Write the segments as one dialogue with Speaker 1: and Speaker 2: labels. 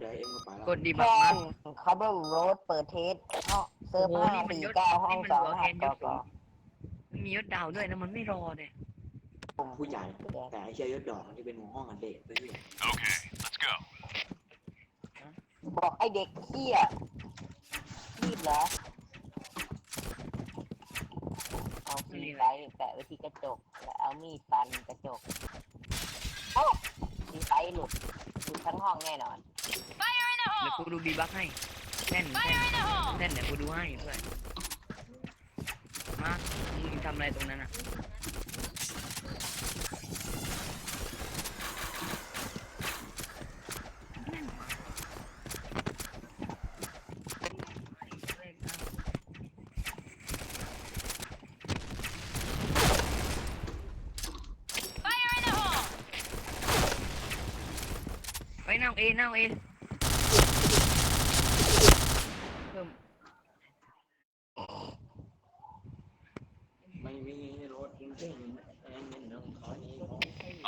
Speaker 1: เดี๋ยวเอ็มก็ไปแล้ว
Speaker 2: กดดี
Speaker 3: แค
Speaker 2: บักมาน
Speaker 3: คับเบิลโรดเปิดเทสห้องเซิร์ฟ
Speaker 2: โอ้โห
Speaker 3: ห้า
Speaker 2: นี่มัน
Speaker 3: สี่
Speaker 2: ยศ
Speaker 3: เก้าห้อง
Speaker 2: นี่มัน
Speaker 3: สอง
Speaker 2: หัว
Speaker 3: หั
Speaker 2: แก
Speaker 3: ด
Speaker 2: น
Speaker 3: ก
Speaker 2: ย
Speaker 3: อ
Speaker 2: ศสู
Speaker 3: กอง
Speaker 2: มันมียศดาวด้วยนะมันไม่รอเนี่ย
Speaker 1: ผู้ใหญ่ แต่ไอ้เชียยศดอกที่เป็นหัวห้องกันเด็กไปที่
Speaker 4: Okay, let's go.
Speaker 3: บอกไอเด็กเขี้ยรีบเหรอเอาคีย์ไลท์แปะไว้ที่กระจก แล้วเอามีดฟันกระจกโอ้คีย์ไลท์หลุดหลุดทั้งห้องแน่นอน
Speaker 5: Fire in the
Speaker 2: เดี๋ยว
Speaker 5: hole!
Speaker 2: กูดูดีบักให้แน่นแน่
Speaker 5: Fire
Speaker 2: น
Speaker 5: in the hole!
Speaker 2: แน่นเดี๋ยวกูดูให้เพื่อนมามึงทำอะไรตรงนั้นอะแน่นว่ะ
Speaker 5: Fire in the hole!
Speaker 2: ไปนั่งเอนั่งเอเพิ่ม
Speaker 1: ไม่มีรถจริงๆแอนเป็นน้องขอนี้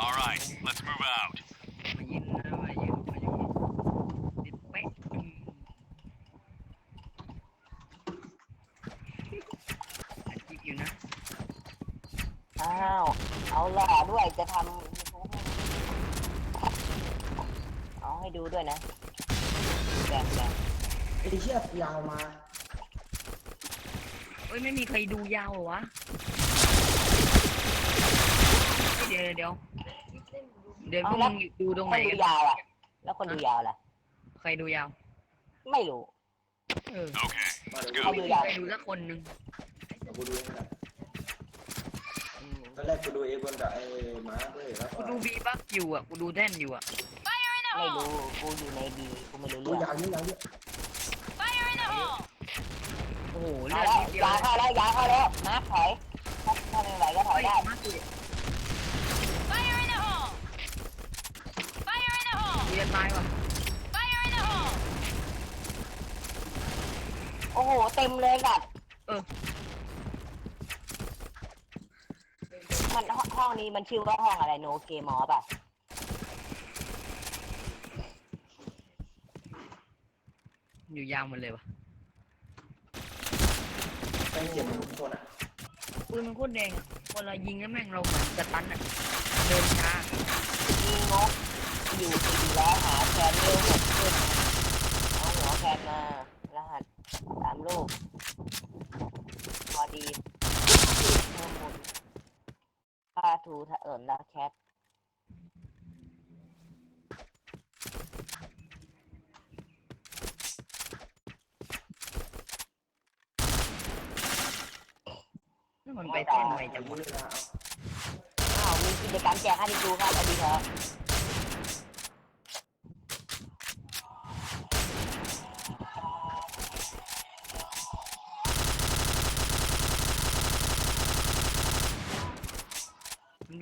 Speaker 4: All right, let's move out.
Speaker 2: มายินนะมายินมายินติดเป๊ะอืมอัดคลิปอยู่นะ
Speaker 3: อ้าว เอาหล่อด้วยจะทำ YouTube ให้เอาให้ดูด้วยนะแบบแบบ
Speaker 1: ไอ้เชี่ยยาวมา
Speaker 2: เอ้ยไม่มีใครดูยาวเหรอวะเฮ้ยเดี๋ยวเดี๋ยว เดี๋ยวพวกมึงดูตรง
Speaker 3: ค
Speaker 2: ไหน
Speaker 3: นดู
Speaker 2: กัน
Speaker 3: ยาวอะ แล้วคนดูยาวล่ะ
Speaker 2: ใครดูยาว
Speaker 3: ไม่รู้
Speaker 2: เออ
Speaker 4: Okay,
Speaker 1: มา
Speaker 4: let's
Speaker 1: เดี๋ยว
Speaker 4: go.
Speaker 2: ไม่มีใครดูสักคนหนึ่ง
Speaker 1: กูดูเองนะ
Speaker 2: อืม
Speaker 1: ตอนแรกกูดูเองบนกับไอ้หมาด้วยแล้ว
Speaker 2: กูดูบีบักอยู่อะกูดูแท่นอยู่อะ
Speaker 5: Fire in the
Speaker 3: ไม่
Speaker 5: hole!
Speaker 3: รู้ กูอยู่ในบีกูไม่รู้
Speaker 1: กู
Speaker 3: เรื่อง
Speaker 1: ยาวนี่ยาวนี่
Speaker 5: Fire in the hole!
Speaker 2: โอ้โห
Speaker 3: มา
Speaker 2: เลือด
Speaker 3: แล้ว
Speaker 2: นิดเดียวยา
Speaker 3: เข้าแล้วยาเข้าแล้วมาถอยถ้าถ้าไม่ไหวก็ถอ
Speaker 2: เฮ้
Speaker 3: ย
Speaker 2: ย
Speaker 3: ได้
Speaker 2: มากู
Speaker 5: Fire in the hole! Fire in the hole!
Speaker 2: กูจะตายว่ะ
Speaker 5: Fire in the hole!
Speaker 3: โอ้โห เต็มเลยกัด
Speaker 2: เออ
Speaker 3: มันห้องห้องนี้มันชื่อว่าห้องอะไรโนเกมอป่ะ
Speaker 2: อยู่ยาวหมดเลยว่ะ
Speaker 1: แม่งเจ็บทุกคนอะ
Speaker 2: ปืนมันโคตรแดงอะเวลายิงแล้วแม่งเราเหมือนจะตันอะ เดินช้า
Speaker 3: มีงก อยู่สี่แล้วหาแคนเร็วหกขึ้นเอาหัวแคนมารหัสสามลูกพอดีเพิ่มมูลค่าทูถ้าเอิญแล้วแคท
Speaker 2: มันไปเต้นไวจัง
Speaker 1: กู
Speaker 2: วะ
Speaker 1: เลยนะ
Speaker 3: อ้าวมีกิจกรรมแจกให้ดูครับอดีครับ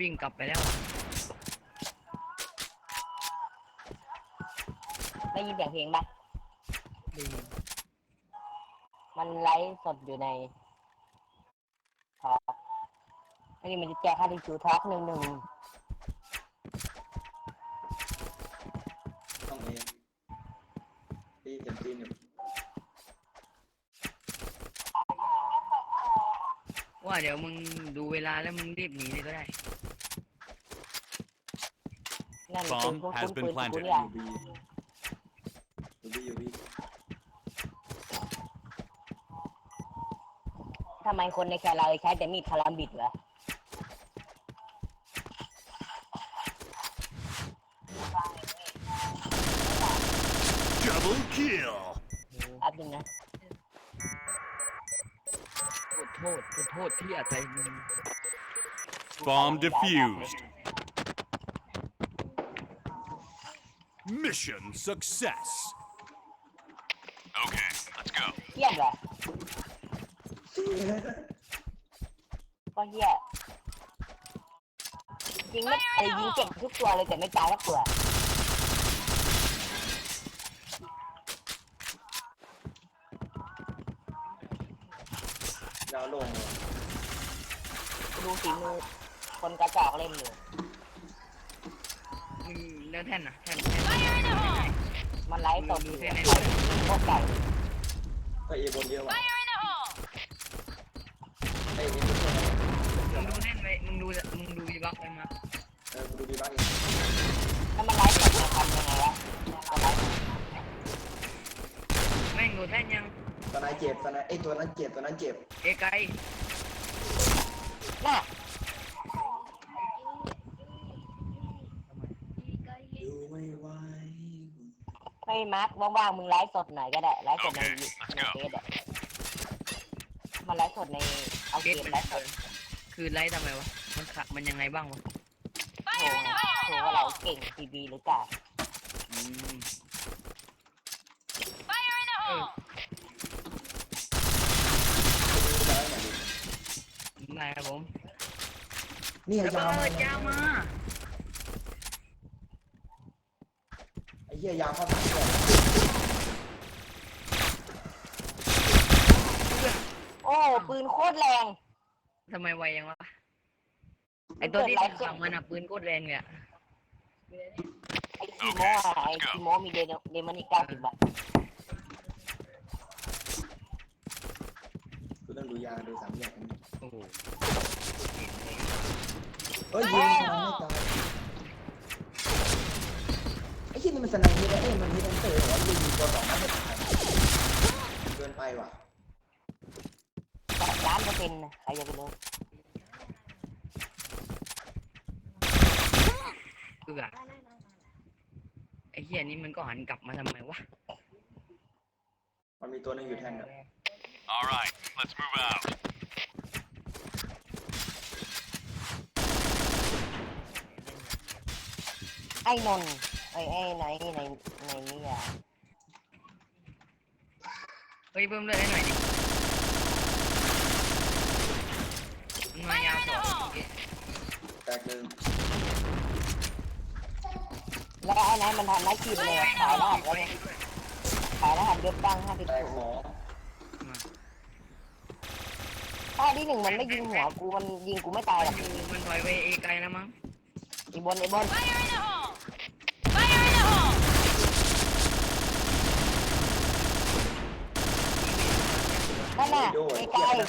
Speaker 2: วิ่งกลับไปแล้วอะ
Speaker 3: ได้ยินเสียงเพลงปะ
Speaker 2: ดี
Speaker 3: มันไลฟ์สดอยู่ในทอล์กอันนี้มันจะแจกค่าดิจูทอล์กหนึ่งหนึ่ง
Speaker 1: ต้อง เดี๋
Speaker 2: ยวมึงดูเวลาแล้วมึงรีบหนีเลยก็ได้
Speaker 3: นั่น
Speaker 4: Bomb
Speaker 3: คุณคุณ
Speaker 4: has
Speaker 3: คุณ
Speaker 4: been
Speaker 3: ปืนคุณ
Speaker 4: planted
Speaker 3: เนี่ย
Speaker 1: อยู่บีอยู่บีอยู่บี
Speaker 3: ทำไมคนในแคร์เราใช้แต่มีดคารัมบิดวะ
Speaker 4: Double kill.
Speaker 3: อัพนึงนะ
Speaker 2: โทษโทษขอโทษที่อาศัยมึง
Speaker 4: Bomb defused. Mission success. Okay, let's go.
Speaker 3: เฮี้ยนเหรอก็เฮี้ยจริงไม่ไอ้ยิงเจ็บทุกตัวเลยแต่ไม่ตายสักตัว
Speaker 1: ยาวลงเลย
Speaker 3: ดูฝีมือคนกระจอกเล่นอยู่
Speaker 2: มึงแล้วแท่นอะแท่นแท่น
Speaker 5: Fire in the hole!
Speaker 3: มันไลฟ์สดอยู่
Speaker 2: ดูแค่ใน
Speaker 3: โคตรไก่
Speaker 1: ก็เอบนเยอะว่ะ
Speaker 5: Fire in the hole!
Speaker 1: ไอ้เอบนเยอะว่ะ
Speaker 2: มึงดูแน่นไปมึงดูมึงดูวีบักไปมา
Speaker 1: เออกูดูดีบ้างเอง
Speaker 3: แล้วมันไลฟ์สดจะทำยังไงวะเอาไลฟ์
Speaker 2: แม่งดูแท่นยัง
Speaker 1: ตอนนั้นเจ็บตอนนั้นไอ้ตัวนั้นเจ็บตัวนั้นเจ็บ
Speaker 2: เอไกล
Speaker 3: น่ะ
Speaker 1: ดูไม่ไหว
Speaker 3: เฮ้ยมาร์คว่างๆมึงไลฟ์สดหน่อยก็ได้ไลฟ์สดใน
Speaker 4: Okay,
Speaker 3: ใน
Speaker 4: let's
Speaker 3: เฟ
Speaker 4: go.
Speaker 3: ซอะมันไลฟ์สดในเอา
Speaker 2: เก
Speaker 3: เก
Speaker 2: ต
Speaker 3: ม
Speaker 2: มัน
Speaker 3: ไลฟ์สด
Speaker 2: คือไลท์ทำไมวะ มันขะมันยังไงบ้างวะ
Speaker 3: โชว์โชว์ว่าเราเก่งทีวีหรือเปล่า
Speaker 2: อืม
Speaker 5: Fire in the hole!
Speaker 1: ดูได้หน่อยดิ
Speaker 2: ได้ครับผม
Speaker 1: นี่ไง
Speaker 2: ระ
Speaker 1: ยาว
Speaker 2: เบิ
Speaker 1: มา
Speaker 2: ดยาวมา
Speaker 1: ไอ้เหี้ยยาวเข้าหลังเลย
Speaker 3: โอ้ปืนโคตรแรง
Speaker 2: ทำไมไวยังวะไอตัวที่ติดฝั่งมันอะปืนโคตรแรงเลยอะ
Speaker 3: ไอ้คีโมอะไอ้คีโมมีเดโนเดมอนิก้าสิบบาท
Speaker 1: กูต้อง ดูยาดูสามอย่างนี้
Speaker 2: โอ้โห
Speaker 1: เอ้ยยิงทำไมไม่ตายไอ้เหี้ยนี่มันสไนเปอร์เอ้ยมันมีแอนเตอร์เหรอยิงตัวสองนัดไม่ตายเกินไปว่ะ
Speaker 3: ล้านเปอร์เซ็นต์นะใครจะไปรู้
Speaker 2: คือไอ้เหี้ยนี่มันก็หันกลับมาทำไมวะ
Speaker 1: มันมีตัวหนึงอยู่แท่นอะ
Speaker 4: All right, let's move out.
Speaker 3: ไอ้นนท์ไอ้ไอ้ไหนในในนี่อะ
Speaker 2: เฮ้ยเพิ่มเลือดให้หน่อยดิมันมายาวสอง
Speaker 1: แตกหนึ่ง
Speaker 3: แล้วไอ้ไหนมันทำไลฟ์คลิปเลยอะขายรหัสแล้วเนี่ยขายรหัสเลือกตั้งห้าสิบ
Speaker 1: แตกหมอ
Speaker 3: ถ้าที่หนึ่งมันไม่ยิงหัวกูมันยิงกูไม่ตายหรอก
Speaker 2: มันถอยไปเอไกลแล้วมั้ง
Speaker 3: อีบนไอ้บน
Speaker 5: Fire in the hole! Fire in the hole!
Speaker 3: นั่นน่ะ
Speaker 1: โดด
Speaker 3: ไกล
Speaker 1: เจ็บนะ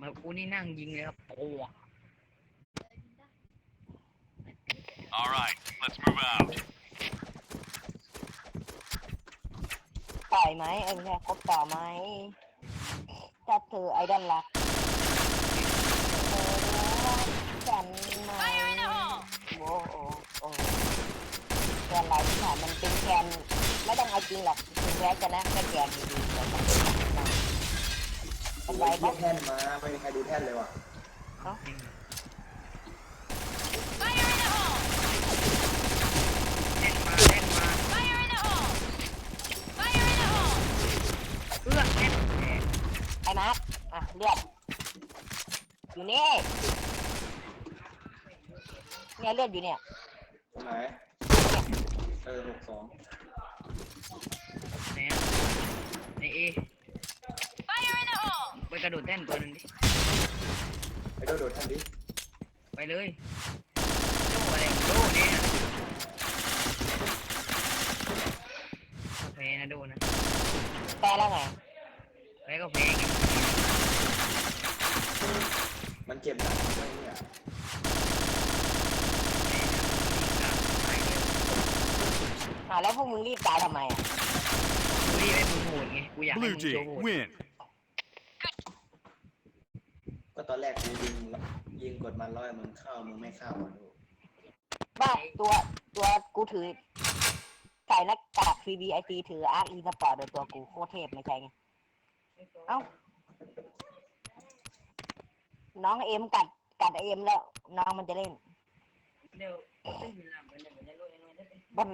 Speaker 2: มากูนี่นั่งยิงเลยครับโอ้โห
Speaker 4: All right, let's move out.
Speaker 3: ต่อยไหมเอ้ยไม่ใช่คบต่อไหมถ้าเธอไอดอลรักเธอรักฉันไหม
Speaker 5: Fire in the hole!
Speaker 3: โอ้โอ้โอ้แกนไรที่ผ่านมันเป็นแกนไม่ต้องเอาจริงหรอกถึงแม้จะนะแค่แกนดีๆแต่มันเป็นไร
Speaker 1: ไอ้
Speaker 3: ก็
Speaker 1: เหี้ยแท่นมาไม่มีใครดูแท่นเลยว่ะ
Speaker 5: Fire in the hole!
Speaker 2: เล่นมาเล่นมา
Speaker 5: Fire in the hole! Fire in the hole!
Speaker 2: เอื้อเล่นแหม
Speaker 3: ไอ้ มาร์คอะเลือดอยู่นี่เนี่ยเลือดอยู่เนี่ย
Speaker 1: ตรงไหนเออหกสอง
Speaker 2: ไหนอะในเอ
Speaker 5: Fire in the hole!
Speaker 2: ไปกระโดดเต้นตัวหนึงดิ
Speaker 1: ไอ้โดดโดดแท่นดิ
Speaker 2: ไปเลยโดอะไรโดเนี่ยแพ้นะโดนะ
Speaker 3: แปลแล้วไง
Speaker 2: แพ้ก็แพ้ไง
Speaker 1: มันเจ็บหนักไอ้เนี่ย
Speaker 3: อะแล้วพวกมึงรีบตายทำไมอะ
Speaker 2: กูรีบให้มึงโหดไงกูอยากให้
Speaker 4: Blue
Speaker 2: มึงโช
Speaker 4: team
Speaker 2: ว์โหด
Speaker 4: win.
Speaker 1: ก็ตอนแรกกูยิงยิงกดมันร้อยมึงเข้ามึงไม่เข้าอะดู
Speaker 3: บ้าตัวตัวกูถือใส่หน้ากาก CBIC ถืออาร์อีสปอร์ตโดยตัวกูโคตรเทพไม่ใช่ไงเอ้า น้องเอ็มกัดกัดเอ็มแล้ว น้องมันจะเล่น
Speaker 2: เดี๋ยว
Speaker 3: บัด